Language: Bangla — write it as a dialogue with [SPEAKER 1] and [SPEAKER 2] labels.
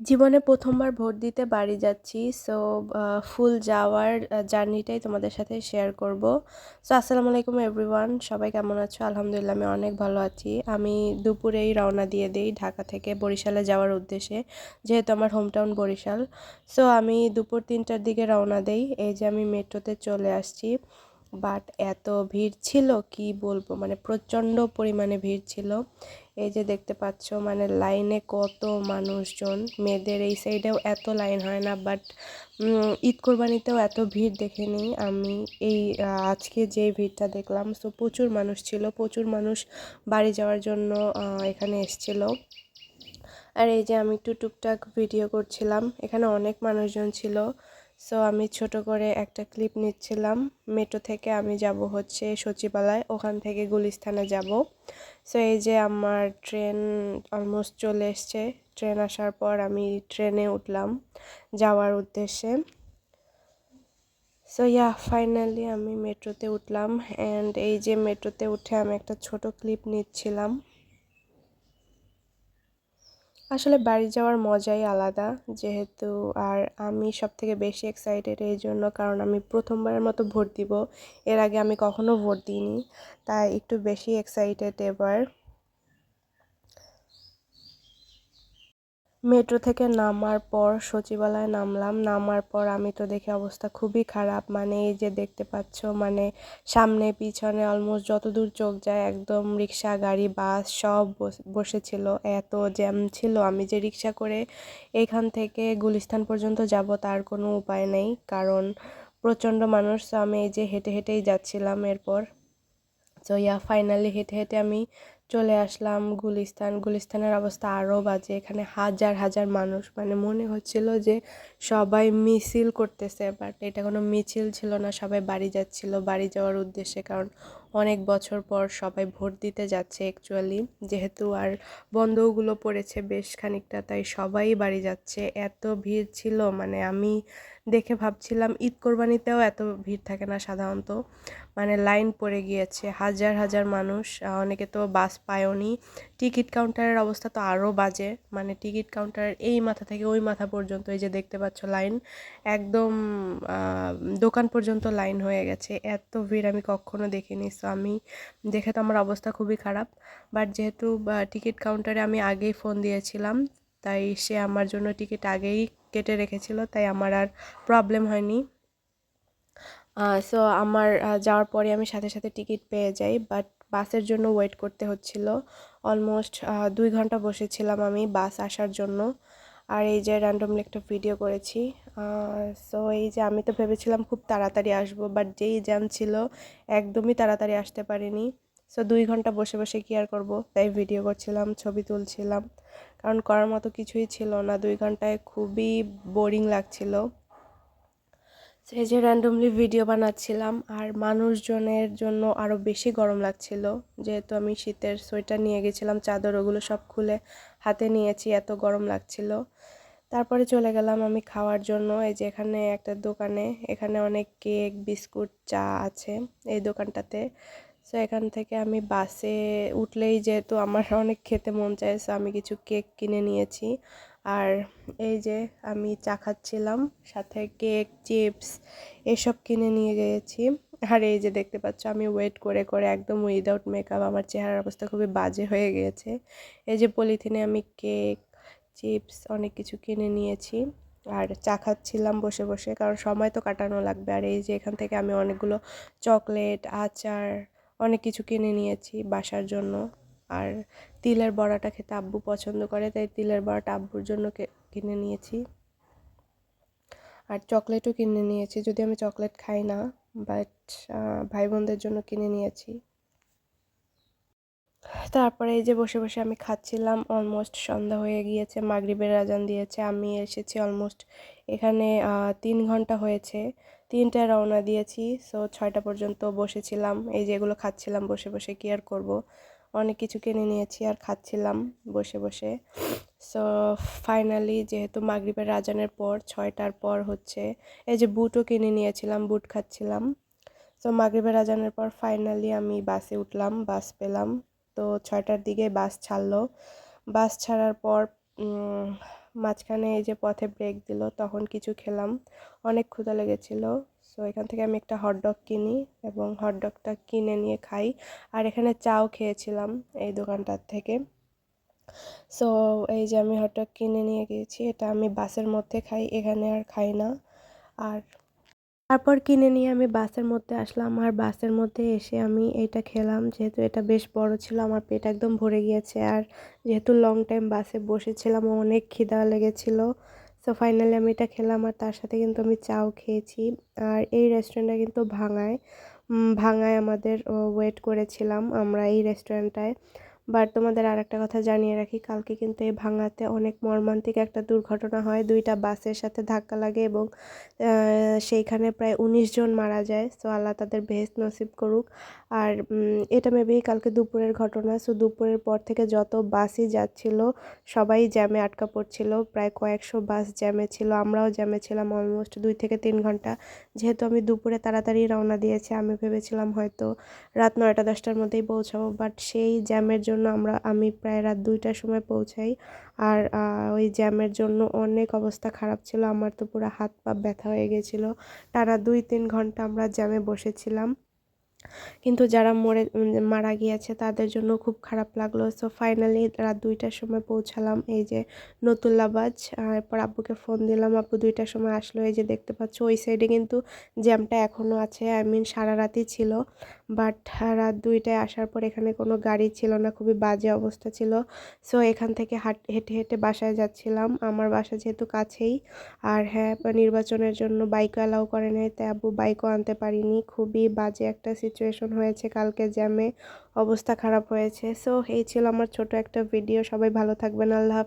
[SPEAKER 1] জীবনে প্রথমবার ভোট দিতে বাড়ি যাচ্ছি সো ফুল যাওয়ার জার্নিটাই তোমাদের সাথে শেয়ার করব। সো আসসালামু আলাইকুম এভরিওয়ান সবাই কেমন আছো? আলহামদুলিল্লাহ আমি অনেক ভালো আছি। আমি দুপুরেই রওনা দিয়ে দিই ঢাকা থেকে বরিশালে যাওয়ার উদ্দেশ্যে, যেহেতু আমার হোমটাউন বরিশাল। সো আমি দুপুর তিনটার দিকে রওনা দেই, এই যে আমি মেট্রোতে চলে আসছি। বাট এত ভিড় ছিল কি বলব? মানে প্রচণ্ড পরিমাণে ভিড় ছিল। এই যে দেখতে পাচ্ছ মানে লাইনে কত মানুষজন। মেয়েদের এই সাইডেও এত লাইন হয় না, বাট ঈদ কোরবানিতেও এত ভিড় দেখিনি আমি। এই আজকে যে ভিড়টা দেখলাম, সো প্রচুর মানুষ ছিল, প্রচুর মানুষ বাড়ি যাওয়ার জন্য এখানে এসছিল। আর এই যে আমি একটু টুকটাক ভিডিও করছিলাম, এখানে অনেক মানুষজন ছিল। সো আমি ছোট করে একটা ক্লিপ নিচ্ছিলাম। মেট্রো থেকে আমি যাব হচ্ছে সচিবালয়, ওখান থেকে গুলিস্থানে যাব। সো এই যে আমার ট্রেন অলমোস্ট চলে এসছে। ট্রেন আসার পর আমি ট্রেনে উঠলাম যাওয়ার উদ্দেশ্যে। সো ইয়া ফাইনালি আমি মেট্রোতে উঠলাম। অ্যান্ড এই যে মেট্রোতে উঠে আমি একটা ছোট ক্লিপ নিচ্ছিলাম। আসলে বাড়ি যাওয়ার মজাই আলাদা। যেহেতু আর আমি সব থেকে বেশি এক্সাইটেড এই জন্য, কারণ আমি প্রথমবারের মতো ভোট দিব। এর আগে আমি কখনো ভোট দিইনি। তাই একটু বেশি এক্সাইটেড এবার। মেট্রো থেকে নামার পর সচিবালয়ে নামলাম। নামার পর আমি তো দেখে অবস্থা খুবই খারাপ। মানে এই যে দেখতে পাচ্ছ মানে সামনে, পিছনে অলমোস্ট যত দূর চোখ যায় একদম রিক্সা, গাড়ি, বাস সব বসেছিল। এত জ্যাম ছিল। আমি যে রিক্সা করে এখান থেকে গুলিস্তান পর্যন্ত যাব তার কোনো উপায় নেই। কারণ প্রচণ্ড মানুষ, তো আমি এই যে হেঁটে হেঁটেই যাচ্ছিলাম এরপর। তো ইয়া ফাইনালি হেঁটে হেঁটে আমি চলে আসলাম গুলিস্তান। গুলিস্তানের অবস্থা আরও বাজে। এখানে হাজার হাজার মানুষ। মানে মনে হচ্ছিল যে সবাই মিছিল করতেছে বাট এটা কোনো মিছিল ছিল না। সবাই বাড়ি যাচ্ছিল। বাড়ি যাওয়ার উদ্দেশ্যে, কারণ অনেক বছর পর সবাই ভোট দিতে যাচ্ছে অ্যাকচুয়ালি যেহেতু আর বন্ধগুলো পড়েছে বেশ খানিকটা, তাই সবাই বাড়ি যাচ্ছে। এত ভিড় ছিল মানে আমি দেখে ভাবছিলাম ঈদ কোরবানিতেও এত ভিড় থাকে না সাধারণত। মানে লাইন পড়ে গিয়েছে। হাজার হাজার মানুষ অনেকে তো বাস পায়নি টিকিট কাউন্টারের অবস্থা তো আরও বাজে। মানে টিকিট কাউন্টারের এই মাথা থেকে ওই মাথা পর্যন্ত, এই যে দেখতে পাচ্ছ লাইন, একদম দোকান পর্যন্ত লাইন হয়ে গেছে। এত ভিড় আমি কখনো দেখিনি। সো আমি, দেখে তো আমার অবস্থা খুবই খারাপ। বাট যেহেতু টিকিট কাউন্টারে আমি আগেই ফোন দিয়েছিলাম, তাই সে আমার জন্য টিকিট আগেই কেটে রেখেছিল, তাই আমার আর প্রবলেম হয়নি। সো আমার যাওয়ার পরে আমি সাথে সাথে টিকিট পেয়ে যাই বাট বাসের জন্য ওয়েট করতে হচ্ছিল। অলমোস্ট দুই ঘণ্টা বসেছিলাম আমি বাস আসার জন্য। আর এই যে র্যান্ডমলি একটা ভিডিও করেছি সো এই যে আমি তো ভেবেছিলাম খুব তাড়াতাড়ি আসব বাট যেই জ্যাম ছিল, একদমই তাড়াতাড়ি আসতে পারিনি। সো দুই ঘণ্টা বসে বসে কি আর করব? তাই ভিডিও করছিলাম, ছবি তুলছিলাম। কারণ করার মতো কিছুই ছিল না, দুই ঘন্টায় খুবই বোরিং লাগছিল। সেই যে র্যান্ডমলি ভিডিও বানাচ্ছিলাম আর মানুষজনের জন্য আরও বেশি গরম লাগছিল। যেহেতু আমি শীতের সোয়েটার নিয়ে গেছিলাম, চাদর ওগুলো সব খুলে হাতে নিয়েছি, এত গরম লাগছিল। তারপরে চলে গেলাম আমি খাওয়ার জন্য। এই যে এখানে একটা দোকানে, এখানে অনেক কেক, বিস্কুট, চা আছে এই দোকানটাতে। সো এখান থেকে আমি বাসে উঠলেই যেহেতু আমার অনেক খেতে মন চায় সো আমি কিছু কেক কিনে নিয়েছি। আর এই যে আমি চা খাচ্ছিলাম, সাথে কেক, চিপস এসব কিনে নিয়ে গিয়েছি আর এই যে দেখতে পাচ্ছ, আমি ওয়েট করে করে একদম উইদাউট মেকআপ আমার চেহারার অবস্থা খুবই বাজে হয়ে গিয়েছে এই যে পলিথিনে আমি কেক, চিপস অনেক কিছু কিনে নিয়েছি। আর চা খাচ্ছিলাম বসে বসে, কারণ সময় তো কাটানো লাগবে। আর এই যে এখান থেকে আমি অনেকগুলো চকলেট, আচার অনেক কিছু কিনে নিয়েছি বাসার জন্য। আর তিলের বড়াটা খেতে আব্বু পছন্দ করে, তাই তিলের বড়াটা আব্বুর জন্য কিনে নিয়েছি। আর চকলেটও কিনে নিয়েছি, যদি আমি চকলেট খাই না বাট ভাই বোনদের জন্য কিনে নিয়েছি। তারপরে এই যে বসে বসে আমি খাচ্ছিলাম অলমোস্ট সন্ধ্যা হয়ে গিয়েছে, মাগরিবের আজান দিয়েছে, আমি এসেছি অলমোস্ট এখানে তিন ঘণ্টা হয়েছে তিনটায় রওনা দিয়েছি সো ছয়টা পর্যন্ত বসেছিলাম, এই যে এগুলো খাচ্ছিলাম, বসে বসে কি আর করব? অনেক কিছু কিনে নিয়েছি আর খাচ্ছিলাম বসে বসে। সো ফাইনালি যেহেতু মাগরীবের রাজানের পর, ছয়টার পর হচ্ছে, এই যে বুটও কিনে নিয়েছিলাম, বুট খাচ্ছিলাম। তো মাগরীবের রাজানের পর ফাইনালি আমি বাসে উঠলাম, বাস পেলাম। তো ছয়টার দিকে বাস ছাড়লো। বাস ছাড়ার পর মাঝখানে এই যে পথে ব্রেক দিল, তখন কিছু খেলাম। অনেক ক্ষুধা লেগেছিল। সো এখান থেকে আমি একটা হটডগ কিনি এবং হটডগটা কিনে নিয়ে খাই। আর এখানে চাও খেয়েছিলাম এই দোকানটার থেকে। সো এই যে আমি হটডগ কিনে নিয়ে গিয়েছি, এটা আমি বাসের মধ্যে খাই, এখানে আর খাই না। আর তারপর কিনে নিয়ে আমি বাসের মধ্যে আসলাম, আর বাসের মধ্যে এসে আমি এটা খেলাম। যেহেতু এটা বেশ বড় ছিল, আমার পেট একদম ভরে গিয়েছে। আর যেহেতু লং টাইম বাসে বসেছিলাম, অনেক খিদা লেগেছিল। সো ফাইনালি আমি এটা খেলাম আর তার সাথে কিন্তু আমি চাও খেয়েছি। আর এই রেস্টুরেন্টটা কিন্তু ভাঙায়। ভাঙায় আমাদের ওয়েট করেছিলাম আমরা এই রেস্টুরেন্টটায় বাট তোমাদের আর একটা কথা জানিয়ে রাখি, কালকে কিন্তু এই ভাঙাতে অনেক মর্মান্তিক একটা দুর্ঘটনা হয়। দুইটা বাসের সাথে ধাক্কা লাগে এবং সেইখানে প্রায় উনিশ জন মারা যায়। সো আল্লাহ তাদের বেহেস্ত নসিব করুক। আর এটা মেবি কালকে দুপুরের ঘটনা। সো দুপুরের পর থেকে যত বাসই যাচ্ছিল, সবাই জ্যামে আটকা পড়ছিল। প্রায় কয়েকশো বাস জ্যামে ছিল। আমরাও জ্যামে ছিলাম অলমোস্ট দুই থেকে তিন ঘণ্টা। যেহেতু আমি দুপুরে তাড়াতাড়ি রওনা দিয়েছি, আমি ভেবেছিলাম হয়তো রাত নয়টা, দশটার মধ্যেই পৌঁছাবো। বাট সেই জ্যামের জন্য আমরা, আমি প্রায় রাত দুইটার সময় পৌঁছাই। আর ওই জ্যামের জন্য অনেক অবস্থা খারাপ ছিল। আমার তো পুরো হাত পা ব্যথা হয়ে গেছিল। টানা দুই, তিন ঘণ্টা আমরা জ্যামে বসেছিলাম। কিন্তু যারা মরে মারা গিয়েছে তাদের জন্য খুব খারাপ লাগল। সো ফাইনালি রাত দুইটার সময় পৌঁছালাম এই যে নতুল্লাবাজ এরপর আব্বুকে ফোন দিলাম। আব্বু দুইটার সময় আসলো। এই যে দেখতে পাচ্ছ, ওই সাইডে কিন্তু জ্যামটা এখনও আছে। আই মিন সারা রাতই ছিল। বাট রাত দুইটায় আসার পর এখানে কোনো গাড়ি ছিল না, খুবই বাজে অবস্থা ছিল। সো এখান থেকে হাট, হেঁটে হেঁটে বাসায় যাচ্ছিলাম। আমার বাসা যেহেতু কাছেই, আর হ্যাঁ নির্বাচনের জন্য বাইকও অ্যালাউ করে নাই, তাই আব্বু বাইকও আনতে পারিনি। খুবই বাজে একটা সিচুয়েশন হয়েছে কালকে জ্যামে অবস্থা খারাপ হয়েছে। সো এই ছিল আমার ছোট একটা ভিডিও সবাই ভালো থাকবেন। আল্লাহ।